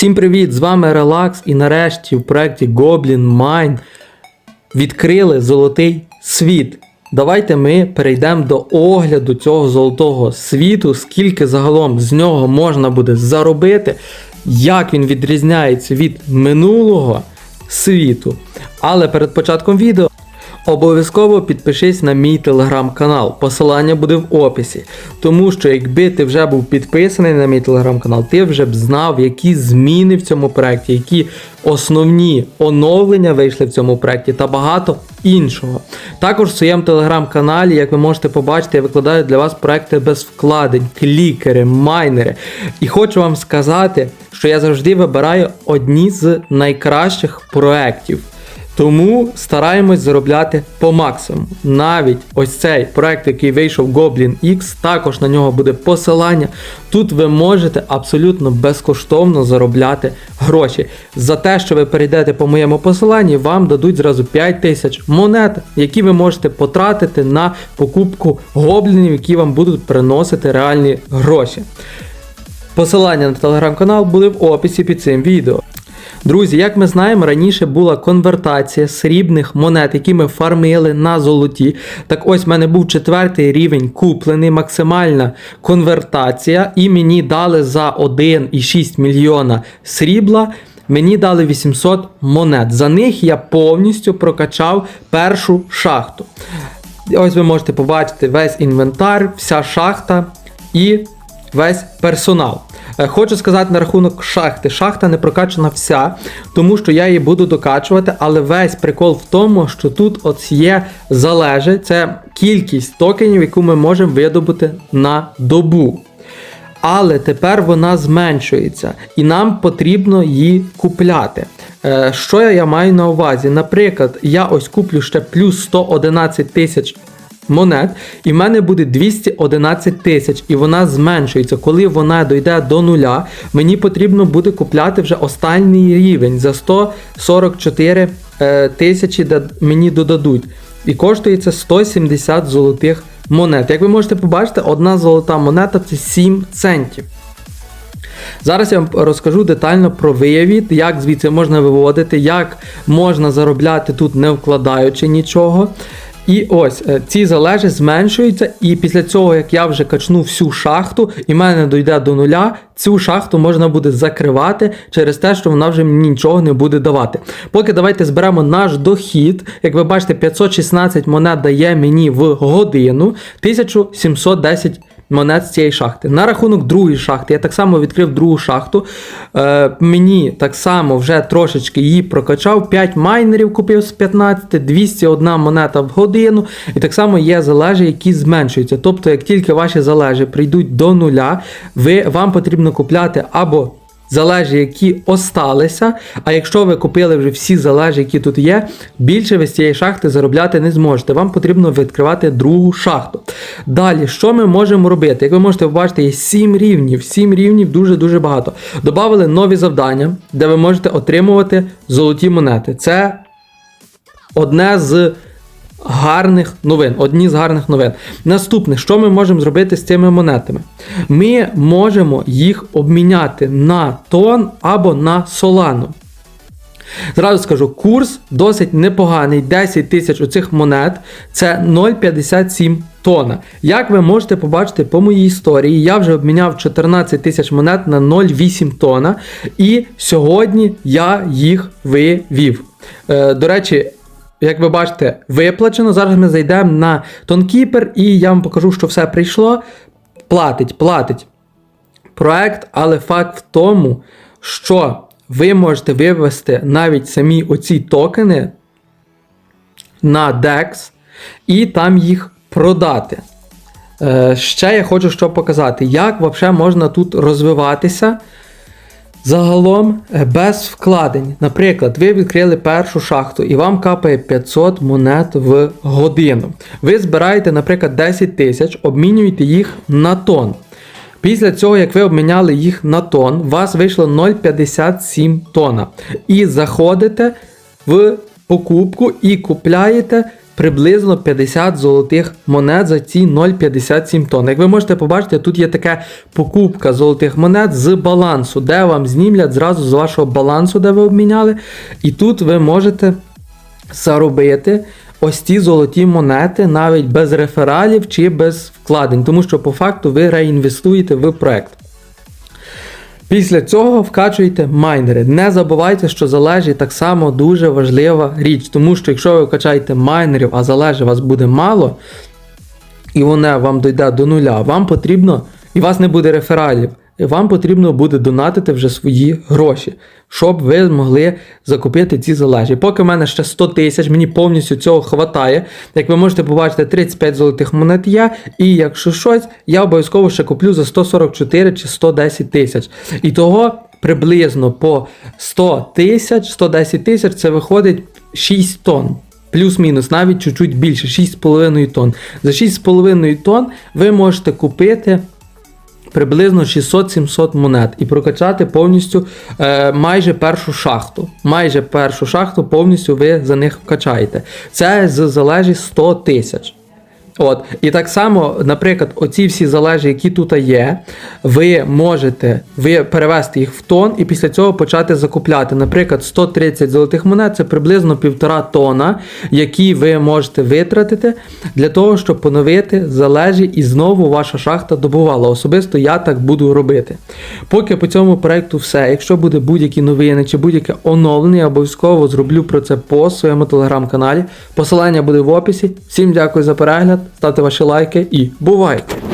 Всім привіт! З вами Релакс і нарешті в проєкті Goblin Mine відкрили золотий світ. Давайте ми перейдемо до огляду цього золотого світу, скільки загалом з нього можна буде заробити, як він відрізняється від минулого світу. Але перед початком відео Обов'язково підпишись на мій телеграм-канал. Посилання буде в описі. Тому що якби ти вже був підписаний на мій телеграм-канал, ти вже б знав, які зміни в цьому проєкті, які основні оновлення вийшли в цьому проєкті та багато іншого. Також в своєму телеграм-каналі, як ви можете побачити, я викладаю для вас проекти без вкладень, клікери, майнери. І хочу вам сказати, що я завжди вибираю одні з найкращих проєктів. Тому стараємось заробляти по максимуму. Навіть ось цей проект, який вийшов Goblin X, також на нього буде посилання. Тут ви можете абсолютно безкоштовно заробляти гроші. За те, що ви перейдете по моєму посиланні, вам дадуть зразу 5 тисяч монет, які ви можете потратити на покупку гоблінів, які вам будуть приносити реальні гроші. Посилання на телеграм-канал буде в описі під цим відео. Друзі, як ми знаємо, раніше була конвертація срібних монет, які ми фармили на золоті. Так ось в мене був четвертий рівень куплений, максимальна конвертація, і мені дали за 1,6 мільйона срібла. Мені дали 800 монет. За них я повністю прокачав першу шахту. Ось ви можете побачити весь інвентар, вся шахта і весь персонал. Е, Хочу сказати на рахунок шахти. Шахта не прокачана вся, тому що я її буду докачувати, але весь прикол в тому, що тут от є залежи, це кількість токенів, яку ми можемо видобути на добу. Але тепер вона зменшується, і нам потрібно її купляти. Е, Що я маю на увазі? Наприклад, я ось куплю ще плюс 111 тисяч монет, і в мене буде 211 тисяч, і вона зменшується. Коли вона дойде до нуля, мені потрібно буде купляти вже останній рівень за 144 е, тисячі, де мені додадуть. І коштує це 170 золотих монет. Як ви можете побачити, одна золота монета це 7 центів. Зараз я вам розкажу детально про виявіт, як звідси можна виводити, як можна заробляти тут не вкладаючи нічого. І ось е, ці залежі зменшуються, і після цього, як я вже качну всю шахту, і мене дойде до нуля, цю шахту можна буде закривати через те, що вона вже мені нічого не буде давати. Поки давайте зберемо наш дохід. Як ви бачите, 516 монет дає мені в годину, 1710 монет з цієї шахти. На рахунок другої шахти, я так само відкрив другу шахту. Е, мені так само вже трошечки її прокачав. 5 майнерів купив з 15, 201 монета в годину. І так само є залежі, які зменшуються. Тобто, як тільки ваші залежі прийдуть до нуля, ви, вам потрібно купляти або залежі, які осталися. А якщо ви купили вже всі залежі, які тут є, більше ви з цієї шахти заробляти не зможете. Вам потрібно відкривати другу шахту. Далі, що ми можемо робити? Як ви можете побачити, є 7 рівнів. 7 рівнів дуже-дуже багато. Добавили нові завдання, де ви можете отримувати золоті монети. Це одне з гарних новин. Одні з гарних новин. Наступне, що ми можемо зробити з цими монетами? Ми можемо їх обміняти на тон або на солану. Зразу скажу, курс досить непоганий. 10 тисяч оцих монет це 0,57 тона. Як ви можете побачити по моїй історії, я вже обміняв 14 тисяч монет на 0,8 тона. І сьогодні я їх вивів. Е, до речі, як ви бачите, виплачено. Зараз ми зайдемо на Тонкіпер і я вам покажу, що все прийшло. Платить, платить проект, але факт в тому, що ви можете вивести навіть самі оці токени на DEX і там їх продати. Е, ще я хочу що показати, як взагалі можна тут розвиватися. Загалом е, без вкладень. Наприклад, ви відкрили першу шахту і вам капає 500 монет в годину. Ви збираєте, наприклад, 10 тисяч, обмінюєте їх на тон. Після цього, як ви обміняли їх на тон, у вас вийшло 0,57 тона. І заходите в покупку і купляєте приблизно 50 золотих монет за ці 0,57 тонн. Як ви можете побачити, тут є така покупка золотих монет з балансу, де вам знімлять зразу з вашого балансу, де ви обміняли. І тут ви можете заробити ось ці золоті монети навіть без рефералів чи без вкладень, тому що по факту ви реінвестуєте в проект. Після цього вкачуєте майнери. Не забувайте, що залежі так само дуже важлива річ, тому що якщо ви вкачаєте майнерів, а залежі вас буде мало, і воно вам дойде до нуля, вам потрібно, і у вас не буде рефералів, вам потрібно буде донатити вже свої гроші, щоб ви змогли закупити ці залежі. Поки в мене ще 100 тисяч, мені повністю цього хватає. Як ви можете побачити, 35 золотих монет є, і якщо щось, я обов'язково ще куплю за 144 чи 110 тисяч. І того приблизно по 100 тисяч, 110 тисяч це виходить 6 тонн. Плюс-мінус, навіть чуть-чуть більше, 6,5 тонн. За 6,5 тонн ви можете купити приблизно 600-700 монет і прокачати повністю е, майже першу шахту. Майже першу шахту повністю ви за них вкачаєте. Це з залежі 100 тисяч. От, і так само, наприклад, оці всі залежі, які тут є, ви можете ви перевести їх в тон і після цього почати закупляти. Наприклад, 130 золотих монет це приблизно півтора тона, які ви можете витратити для того, щоб поновити залежі і знову ваша шахта добувала. Особисто я так буду робити. Поки по цьому проекту все. Якщо буде будь-які новини чи будь-яке оновлення, я обов'язково зроблю про це в своєму телеграм-каналі. Посилання буде в описі. Всім дякую за перегляд, ставте ваші лайки і бувайте!